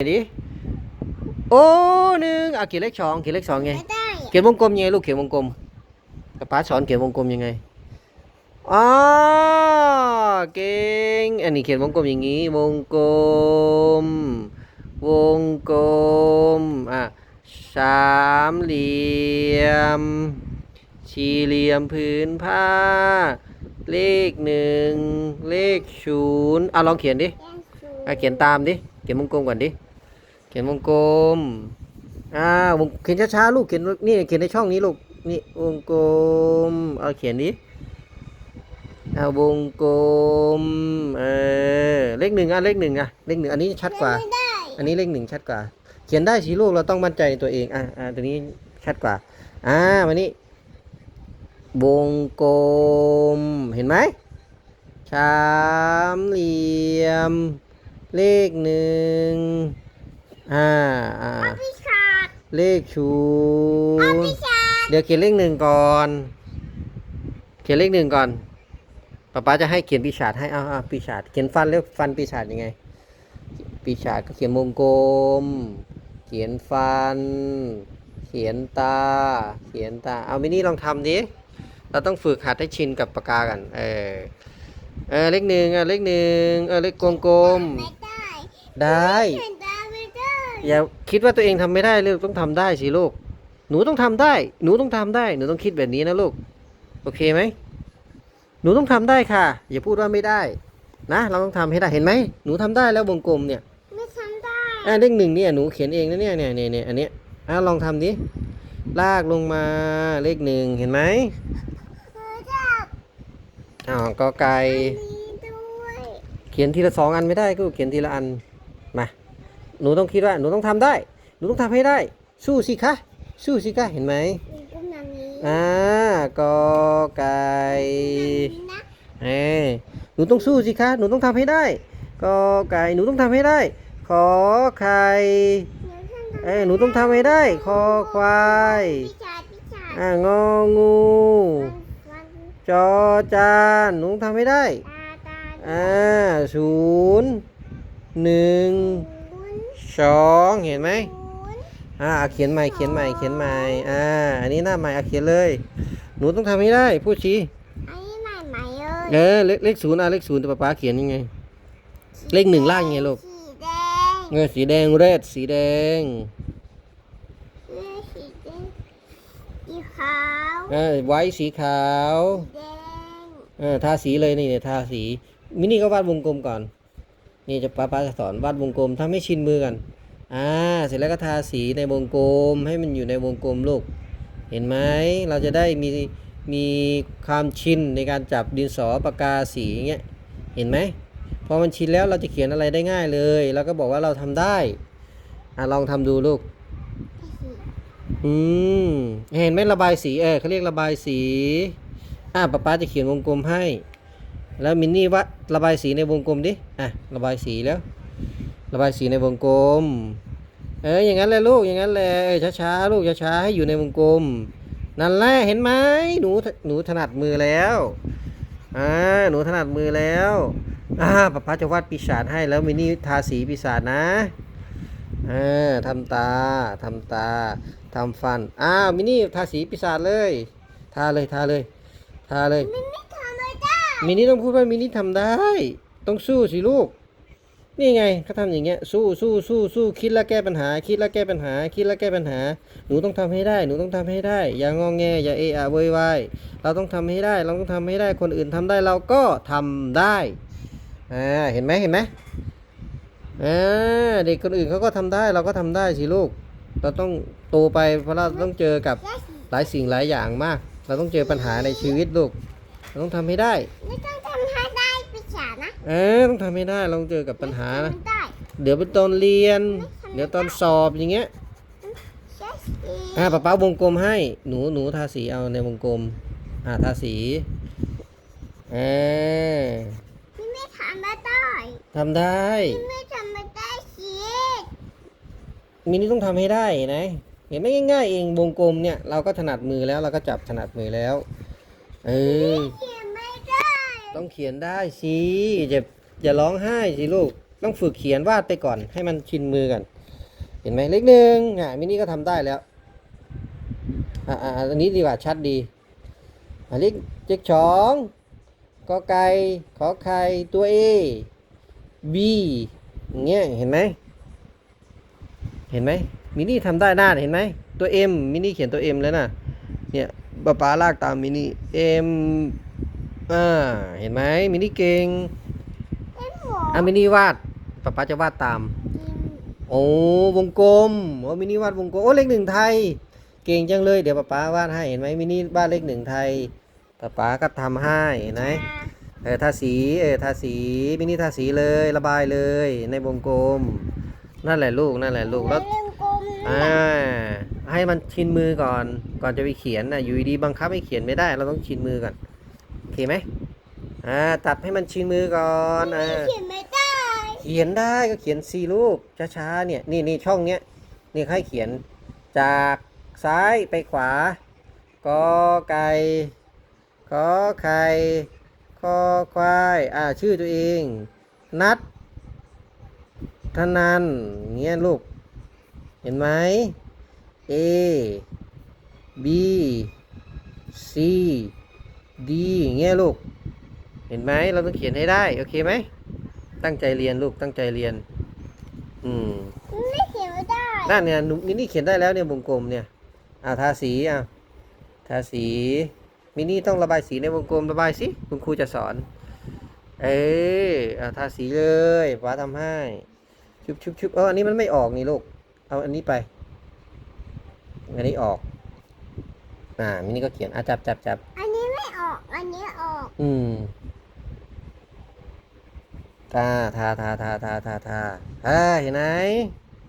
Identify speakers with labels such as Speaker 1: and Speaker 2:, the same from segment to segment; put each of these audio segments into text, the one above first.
Speaker 1: ดิโอ้หนึ่งอะเขียนเลขสองเขียนเลขสองไง
Speaker 2: ไม่ได้
Speaker 1: เขียนวงกลมยังไงลูกเขียนวงกลมกับป้าสอนเขียนวงกลมยังไงอ๋อเก่งอันนี้เขียนวงกลมอย่างนี้ วงกลม วงกลมอะสามเหลี่ยม สี่เหลี่ยมผืนผ้า เลขหนึ่งเลขศูนย์อะลองเขียนดิ
Speaker 2: แย่งสู
Speaker 1: อะเขียนตามดิเขียนวงกลมก่อนดิ เขียนวงกลม อ่าวงเขียนช้าๆลูก เขียนนี่เขียนในช่องนี้ลูก นี่วงกลม เอาเขียนดิเอาวงกลม เออ เลขหนึ่งอะเลขหนึ่งอะเลขหนึ่งอันนี้ชัดกว่า
Speaker 2: ไม่ได้
Speaker 1: อันนี้เลขหนึ่งชัดกว่า เขียนได้สิลูก เราต้องมั่นใจในตัวเอง อะอะตัวนี้ชัดกว่า อ่ามานี่วงกลม เห็นไหมสามเหลี่ยม เลขหนึ่ง อ่าอ่า
Speaker 2: พี่ชาด
Speaker 1: เลขศู
Speaker 2: เอา
Speaker 1: นย์
Speaker 2: พี่ชาด
Speaker 1: เดี๋ยวเขียนเลขหนึ่งก่อน เขียนเลขหนึ่งก่อนป๊าป๊าจะให้เขียนปีศาจให้เอาเอาปีศาจเขียนฟันเรียกฟันปีศาจยังไง ปีศาจก็เขียนวงกลม เขียนฟัน เขียนตา เขียนตา เอามินี่ลองทำดิ เราต้องฝึกหัดให้ชินกับปากกากัน เออ เออเลขหนึ่งอะเลขหนึ่งเออเลขกลม
Speaker 2: ไม่ได้
Speaker 1: ๆได้ อย่าคิดว่าตัวเองทำไม่ได้ลูกต้องทำได้สิลูกหนูต้องทำได้ หนูต้องทำได้ หนูต้องคิดแบบนี้นะลูก โอเคไหม หนูต้องทำได้ค่ะ อย่าพูดว่าไม่ได้ นะ เราต้องทำให้ได้ เห็นไหม หนูทำได้แล้ววงกลมเนี่ย
Speaker 2: ไม่ทำได้
Speaker 1: อ่าเลขหนึ่งเนี่ย หนูเขียนเองนะเนี่ยเนี่ยเนี่ยเนี่ยอันเนี้ยอ่าลองทำดิ ลากลงมา เลขหนึ่งเห็นไหม
Speaker 2: เออจับ
Speaker 1: อ้าวกอไก่
Speaker 2: นี้ด้วย
Speaker 1: เขียนทีละสองอันไม่ได้ก็เขียนทีละอัน มา หนูต้องคิดว่าหนูต้องทำได้ หนูต้องทำให้ได้ สู้สิคะ สู้สิคะ เห็นไหม
Speaker 2: มีกุ้งนานี้
Speaker 1: อ่ากอไก่
Speaker 2: นี่นะ
Speaker 1: เอ้ยหนูต้องสู้สิคะ หนูต้องทำให้ได้กอไก่ หนูต้องทำให้ได้ ขอไข่เอ้ยหนูต้องทำให้ได้ คอควาย
Speaker 2: พี่ชาดพี่ชาด
Speaker 1: อ่างองู
Speaker 2: วัน
Speaker 1: จอจานหนูต้องทำให้ได้
Speaker 2: ตาตา
Speaker 1: อ่าศูนย์หนึ่ง
Speaker 2: ศูนย์
Speaker 1: สองเห็นไหม
Speaker 2: ศูนย์
Speaker 1: อ่าเขียนใหม่เขียนใหม่เขียนใหม่อ่าอันนี้หน้าใหม่เอาเขียนเลย หนูต้องทำให้ได้พูดชี้
Speaker 2: อันนี้ใหม่ใหม่เลย
Speaker 1: เออเลขเลขศูนย์อะเลขศูนย์แต่ป๊าป๊าเขียนยังไง เลขหนึ่งล่างยังไงลูก
Speaker 2: สีแดง
Speaker 1: เงยสีแดงเรดสีแดง
Speaker 2: เลือดสีแดงสีขาว
Speaker 1: เออไว้สีขาว
Speaker 2: สีแดง
Speaker 1: เออทาสีเลยนี่เนี่ยทาสีมินี่ก็วาดวงกลมก่อน นี่จะป้าป้าจะสอนวาดวงกลมทำให้ชินมือกันอ่าเสร็จแล้วก็ทาสีในวงกลม ให้มันอยู่ในวงกลมลูก เห็นไหมเราจะได้มีมีความชินในการจับดินสอปากกาสีเงี้ยเห็นไหมพอมันชินแล้วเราจะเขียนอะไรได้ง่ายเลยแล้วก็บอกว่าเราทำได้อะลองทำดูลูกอืมเห็นไหมระบายสีเออเขาเรียกระบายสีอะป๊าป๊าจะเขียนวงกลมให้ แล้วมินนี่ว่าระบายสีในวงกลมดิ อะ ระบายสีแล้ว ระบายสีในวงกลม เอออย่างนั้นแหละลูก อย่างนั้นแหละเออช้าๆ ลูกช้าๆ ให้อยู่ในวงกลม นั่นแหละ เห็นไหมหนู หนูถนัดมือแล้ว อ่า หนูถนัดมือแล้ว อ่าป๊าป๊าจะวาดปีศาจให้แล้วมินนี่ทาสีปีศาจนะเออทำตา ทำตา ทำฟัน อ้าวมินี่ทาสีปีศาจเลย ทาเลย ทาเลย ทาเลย
Speaker 2: มันไม่ทำไม่ได้
Speaker 1: มินี่ต้องพูดว่ามินี่ทำได้ ต้องสู้สิลูก นี่ไงเขาทำอย่างเงี้ย สู้สู้สู้สู้คิดแล้วแก้ปัญหา คิดแล้วแก้ปัญหา คิดแล้วแก้ปัญหา หนูต้องทำให้ได้ หนูต้องทำให้ได้ อย่างองแง อย่าเอะอะโวยวายเราต้องทำให้ได้ เราต้องทำให้ได้ คนอื่นทำได้เราก็ทำได้อ่าเห็นไหมเห็นไหมอ่าเด็กคนอื่นเขาก็ทำได้ เราก็ทำได้สิลูก เราต้องโตไปเพราะเราต้องเจอกับหลายสิ่งหลายอย่างมาก เราต้องเจอปัญหาในชีวิตลูก เราต้องทำให้ได้
Speaker 2: ไม่ต้องทำให้ได้พี่ชาดนะ
Speaker 1: เออต้องทำให้ได้เราต้องเจอกับปัญหานะ
Speaker 2: ทำได้
Speaker 1: เดี๋ยวเป็นตอนเรียน เดี๋ยวตอนสอบอย่างเงี้ย
Speaker 2: แค่สี
Speaker 1: อ่าป๊าป๊าวงกลมให้ หนูหนูทาสีเอาในวงกลม อ่าทาสีเออ
Speaker 2: พี่ไม่ทำไม่ได้
Speaker 1: ทำได้
Speaker 2: พี่ไม่ทำไม่ได้สิ
Speaker 1: มินี่ต้องทำให้ได้นะ เห็นไหมง่ายๆเองวงกลมเนี่ยเราก็ถนัดมือแล้วเราก็จับถนัดมือแล้ว เออ
Speaker 2: เขียนไม่ได้
Speaker 1: ต้องเขียนได้สิอย่าอย่าร้องไห้สิลูก ต้องฝึกเขียนวาดไปก่อน ให้มันชินมือกันเห็นไหมเลขหนึ่งอะมินี่ก็ทำได้แล้วอ่าอ่าอันนี้ดีกว่าชัดดีอะเลขเลขสองกอไก่ขอไข่ตัว A B อย่างเงี้ยเห็นไหมเห็นไหมมินี่ทำได้หน้าเห็นไหมตัว M มินี่เขียนตัว M แล้วนะเนี่ย ป๊าป๊าลากตามมินี่ M อ่าเห็นไหมมินี่เก่ง
Speaker 2: เล่นหัว
Speaker 1: อะมินี่วาดป๊าป๊าจะวาดตาม โอ้วงกลมโอ้มินิวาดวงกลมโอ้เลขหนึ่งไทย เก่งจังเลยเดี๋ยวป๊าป๊าวาดให้เห็นไหมมินิวาดเลขหนึ่งไทยป๊าป๊าก็ทำให้เห็นไหมเออทาสีเออทาสีมินิทาสีเลยระบายเลย ในวงกลม นั่นแหละลูกนั่นแหละลูกแล้ว
Speaker 2: เล่นกลม
Speaker 1: อ่า ให้มันชินมือก่อน ก่อนจะไปเขียนนะอยู่ดีบังคับให้เขียนไม่ได้ เราต้องชินมือก่อนโอเคไหมอ่าตัดให้มันชินมือก่อนอ่า
Speaker 2: เขียนไม่ได้
Speaker 1: เขียนได้ก็เขียนสี่รูปช้าๆเนี่ยนี่นี่ช่องเนี้ยนี่ให้เขียนจากซ้ายไปขวากอไก่ขอไข่คอควายอ่าชื่อตัวเอง นัดธนันเงี้ยลูก เห็นไหม A B C D เงี้ยลูก เห็นไหมเราต้องเขียนให้ได้ โอเคไหม ตั้งใจเรียนลูก ตั้งใจเรียน อืม
Speaker 2: ไม่เขียนไม่ได้
Speaker 1: นั่นเนี่ยหนูมินี่เขียนได้แล้วเนี่ยวงกลมเนี่ยอ่าทาสีอะทาสีมินี่ต้องระบายสีในวงกลมระบายสิ คุณครูจะสอน เอออ่าทาสีเลยป้าทำให้ ชุบชุบชุบเอออันนี้มันไม่ออกนี่ลูก เอาอันนี้ไป อันนี้ออก อ่ามินี่ก็เขียนอะจับจับจับ
Speaker 2: อันนี้ไม่ออก อันนี้ออก
Speaker 1: อืมทาทาทาทาทาทาทาอ่าเห็นไหม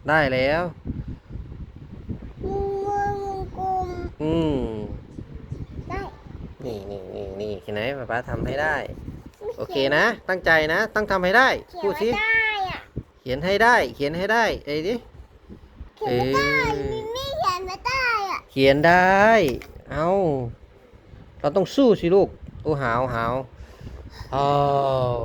Speaker 1: ได้แล้ว
Speaker 2: มือมือวงกลม
Speaker 1: อืม
Speaker 2: ได้
Speaker 1: นี่นี่นี่นี่เห็นไหมป๊าป๊าทำให้ได้
Speaker 2: ไม่
Speaker 1: โอเค
Speaker 2: ขีย
Speaker 1: นะ ตั้งใจนะต้องทำให้ได้
Speaker 2: เขียน
Speaker 1: พูด
Speaker 2: ไม่
Speaker 1: สิ
Speaker 2: ได้อะ
Speaker 1: เขียนให้ได้ เขียนให้ได้เอ้ยดิ
Speaker 2: เขียนไม่ได้
Speaker 1: ขียนได้ เอาเราต้องสู้สิลูก โอ้หาวหาวอ้าว